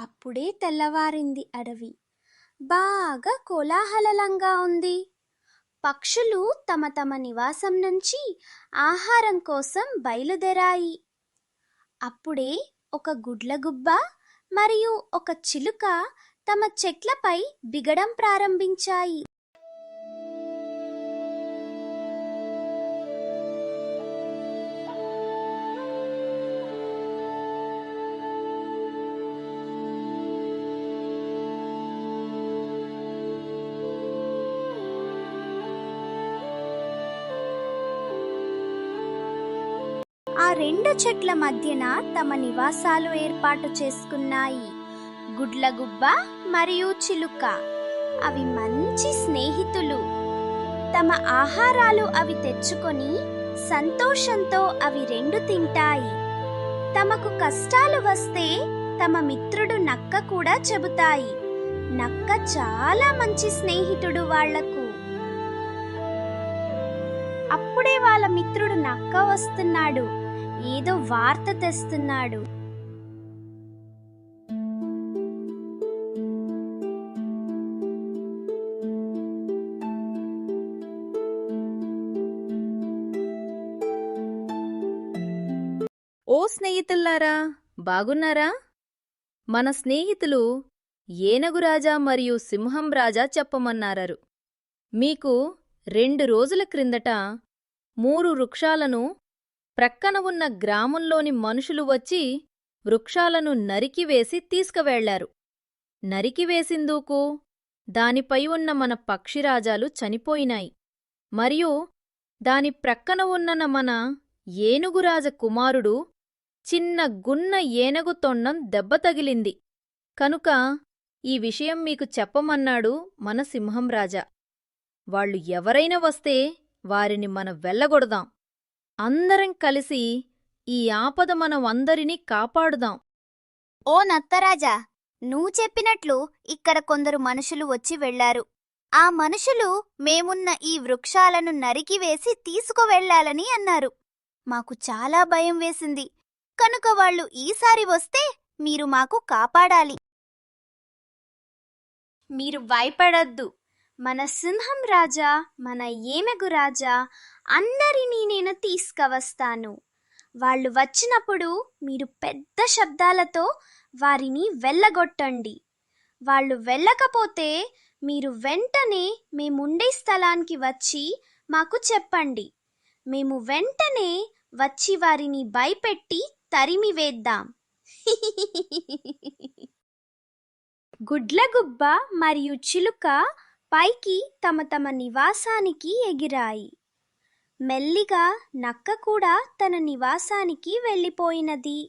అప్పుడే తెల్లవారింది అడవి. బాగా కోలాహలంగా ఉంది. పక్షులు తమ తమ నివాసం నుంచి ఆహారం కోసం బయలుదేరాయి. అప్పుడే ఒక గుడ్లగుబ్బ మరియు ఒక చిలుక తమ చెట్లపై బిగడం ప్రారంభించాయి. రెండు చెట్ల మధ్యన తమ నివాసాలు ఏర్పాటు చేసుకున్నాయి. గుడ్లగుబ్బ మరియు చిలుక. అవి మంచి స్నేహితులు. తమ ఆహారాలు అవి తెచ్చుకొని సంతోషంతో అవి రెండు తింటాయి. తమకు కష్టాలు వస్తే తమ మిత్రుడు నక్క కూడా చెబుతాయి. నక్క చాలా మంచి స్నేహితుడు వాళ్ళకు. అప్పుడే వాళ్ళ మిత్రుడు నక్క వస్తున్నాడు. ఏదో వార్త తెస్తున్నాడు. ఓ స్నేహితుల్లారా బాగున్నారా? మన స్నేహితులు ఏనగురాజా మరియు సింహం రాజా చెప్పమన్నారరు. మీకు రెండు రోజుల క్రిందట మూడు వృక్షాలను ప్రక్కన ఉన్న గ్రామంలోని మనుషులు వచ్చి వృక్షాలను నరికివేసి తీసుకువెళ్ళారు నరికివేసిందూకు దానిపై ఉన్న మన పక్షిరాజాలు చనిపోయినాయి. మరియు దాని ప్రక్కన ఉన్న మన ఏనుగురాజ కుమారుడు చిన్న గున్న ఏనుగు తొండం దెబ్బ తగిలింది. కనుక ఈ విషయం మీకు చెప్పమన్నాడు మన సింహంరాజా వాళ్ళు ఎవరైనా వస్తే వారిని మనం వెళ్ళగొడదాం. అందరం కలిసి ఈ ఆపద మనం అందరినీ కాపాడుదాం. ఓ నత్తరాజా నువ్వు చెప్పినట్లు ఇక్కడ కొందరు మనుషులు వచ్చి వెళ్ళారు ఆ మనుషులు మేమున్న ఈ వృక్షాలను నరికివేసి తీసుకువెళ్ళాలని అన్నారు. మాకు చాలా భయం వేసింది. కనుక వాళ్ళు ఈసారి వస్తే మీరు మాకు కాపాడాలి. మీరు భయపడద్దు. మన సింహం రాజా మన ఏమెగు రాజా అందరినీ నేను తీసుకువస్తాను. వాళ్ళు వచ్చినప్పుడు మీరు పెద్ద శబ్దాలతో వారిని వెళ్ళగొట్టండి. వాళ్ళు వెళ్ళకపోతే మీరు వెంటనే మేముండే స్థలానికి వచ్చి మాకు చెప్పండి. మేము వెంటనే వచ్చి వారిని భయపెట్టి తరిమివేద్దాం గుడ్లగుబ్బ మరియు చిలుక పైకి తమ తమ నివాసానికి ఎగిరాయి. మెల్లిగా నక్క కూడా తన నివాసానికి వెళ్ళిపోయినది.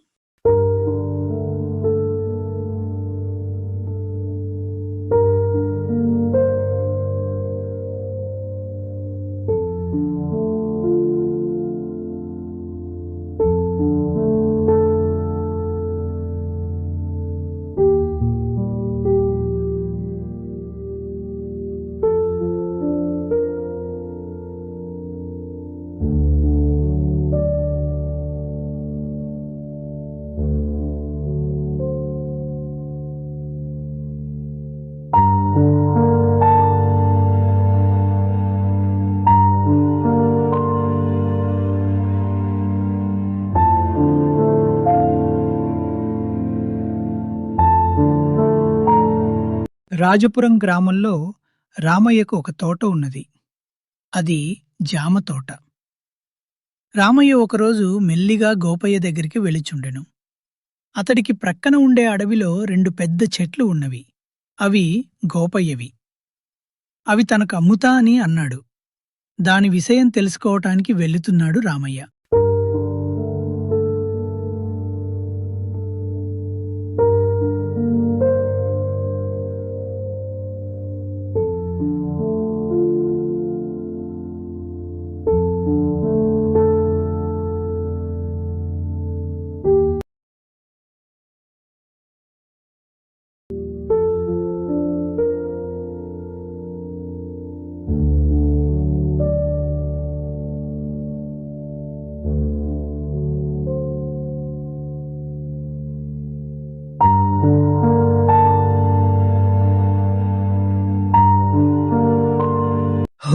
రాజపురం గ్రామంలో రామయ్యకు ఒక తోట ఉన్నది. అది జామ తోట. రామయ్య ఒకరోజు మెల్లిగా గోపయ్య దగ్గరికి వెళ్ళిచుండెను. అతడికి ప్రక్కన ఉండే అడవిలో రెండు పెద్ద చెట్లు ఉన్నవి. అవి గోపయ్యవి. అవి తనకు అమ్ముతా అని అన్నాడు. దాని విషయం తెలుసుకోవటానికి వెళ్ళుతున్నాడు రామయ్య.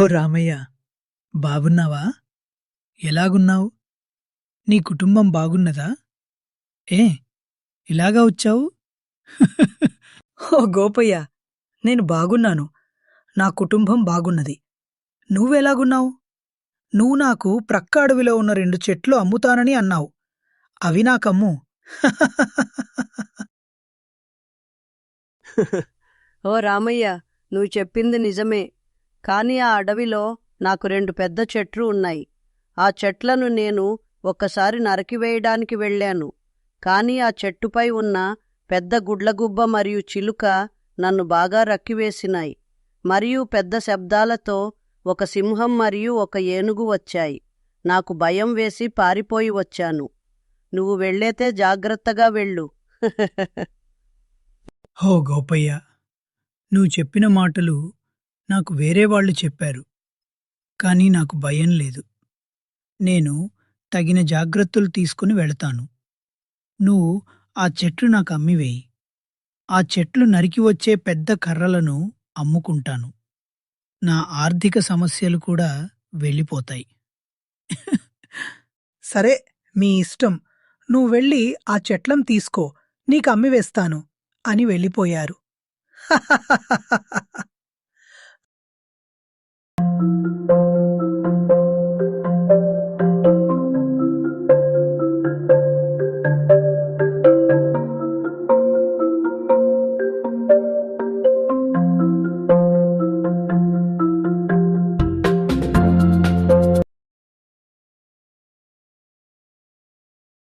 ఓ రామయ్య బాగున్నావా? ఎలాగున్నావు? నీ కుటుంబం బాగున్నదా? ఏ ఇలాగా వచ్చావు? ఓ గోపయ్య నేను బాగున్నాను. నా కుటుంబం బాగున్నది. నువ్వెలాగున్నావు? నువ్వు నాకు ప్రక్క అడవిలో ఉన్న రెండు చెట్లు అమ్ముతానని అన్నావు. అవి నాకమ్ము. ఓ రామయ్య నువ్వు చెప్పింది నిజమే. కాని ఆ అడవిలో నాకు రెండు పెద్ద చెట్లు ఉన్నాయి. ఆ చెట్లను నేను ఒక్కసారి నరికివేయడానికి వెళ్ళాను. కాని ఆ చెట్టుపై ఉన్న పెద్ద గుడ్లగుబ్బ మరియు చిలుక నన్ను బాగా రక్కివేసినాయి. మరియు పెద్ద శబ్దాలతో ఒక సింహం మరియు ఒక ఏనుగు వచ్చాయి. నాకు భయం వేసి పారిపోయి వచ్చాను. నువ్వు వెళ్ళేతే జాగ్రత్తగా వెళ్ళు. హో గోపయ్య నువ్వు చెప్పిన మాటలు నాకు వేరే వాళ్ళు చెప్పారు. కానీ నాకు భయం లేదు. నేను తగిన జాగ్రత్తలు తీసుకుని వెళతాను. నువ్వు ఆ చెట్లు నాకు అమ్మివేయి. ఆ చెట్లు నరికి వచ్చే పెద్ద కర్రలను అమ్ముకుంటాను. నా ఆర్థిక సమస్యలు కూడా వెళ్ళిపోతాయి. సరే మీ ఇష్టం. నువ్వు వెళ్ళి ఆ చెట్లం తీసుకో. నీకు అమ్మివేస్తాను అని వెళ్ళిపోయారు.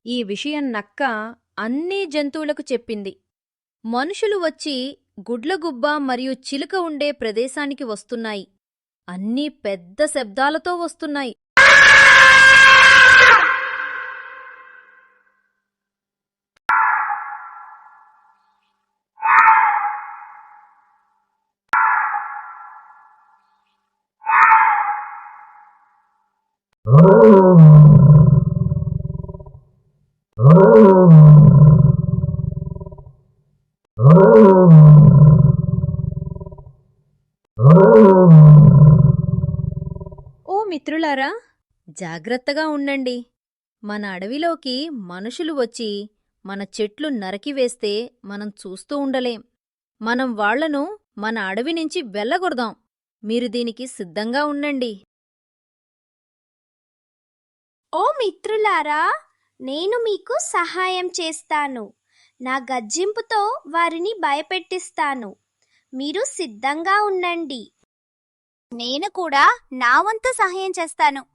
ఈ విషయం నక్క అన్ని జంతువులకు చెప్పింది. మనుషులు వచ్చి గుడ్లగుబ్బ మరియు చిలుక ఉండే ప్రదేశానికి వస్తున్నాయి. అన్నీ పెద్ద శబ్దాలతో వస్తున్నాయి. ఓ మిత్రులారా జాగ్రత్తగా ఉండండి. మన అడవిలోకి మనుషులు వచ్చి మన చెట్లు నరికివేస్తే మనం చూస్తూ ఉండలేం. మనం వాళ్ళను మన అడవి నుంచి వెళ్ళగొడదాం. మీరు దీనికి సిద్ధంగా ఉండండి. ఓ మిత్రులారా నేను మీకు సహాయం చేస్తాను. నా గజ్జింపుతో వారిని భయపెట్టిస్తాను. మీరు సిద్ధంగా ఉండండి. నేను కూడా నా వంతు సహాయం చేస్తాను.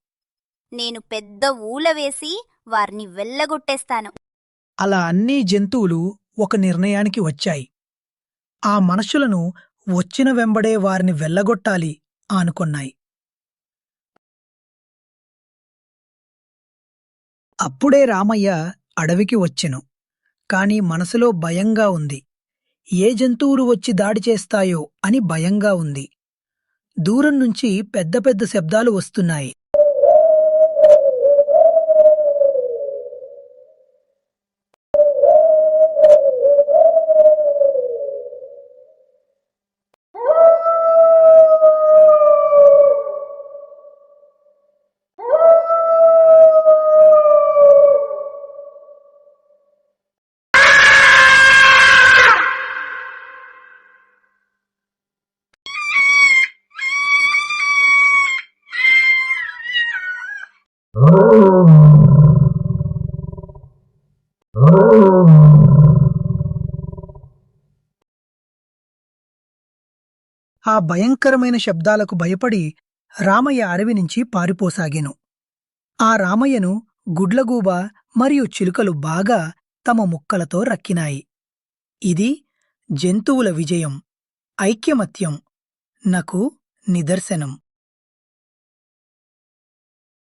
నేను పెద్ద ఊల వేసి వారిని వెళ్ళగొట్టేస్తాను. అలా అన్ని జంతువులు ఒక నిర్ణయానికి వచ్చాయి. ఆ మనుషులను వచ్చిన వెంబడే వారిని వెళ్ళగొట్టాలి అనుకున్నాయి. అప్పుడే రామయ్య అడవికి వచ్చెను. కాని మనసులో భయంగా ఉంది. ఏ జంతువులు వచ్చి దాడి చేస్తాయో అని భయంగా ఉంది. దూరం నుంచి పెద్ద పెద్ద శబ్దాలు వస్తున్నాయి. భయంకరమైన శబ్దాలకు భయపడి రామయ్య అడవి నుంచి పారిపోసాగాను. ఆ రామయ్యను గుడ్లగూబ మరియు చిలుకలు బాగా తమ ముక్కలతో రక్కినాయి. ఇది జంతువుల విజయం ఐక్యమత్యం నకు నిదర్శనం.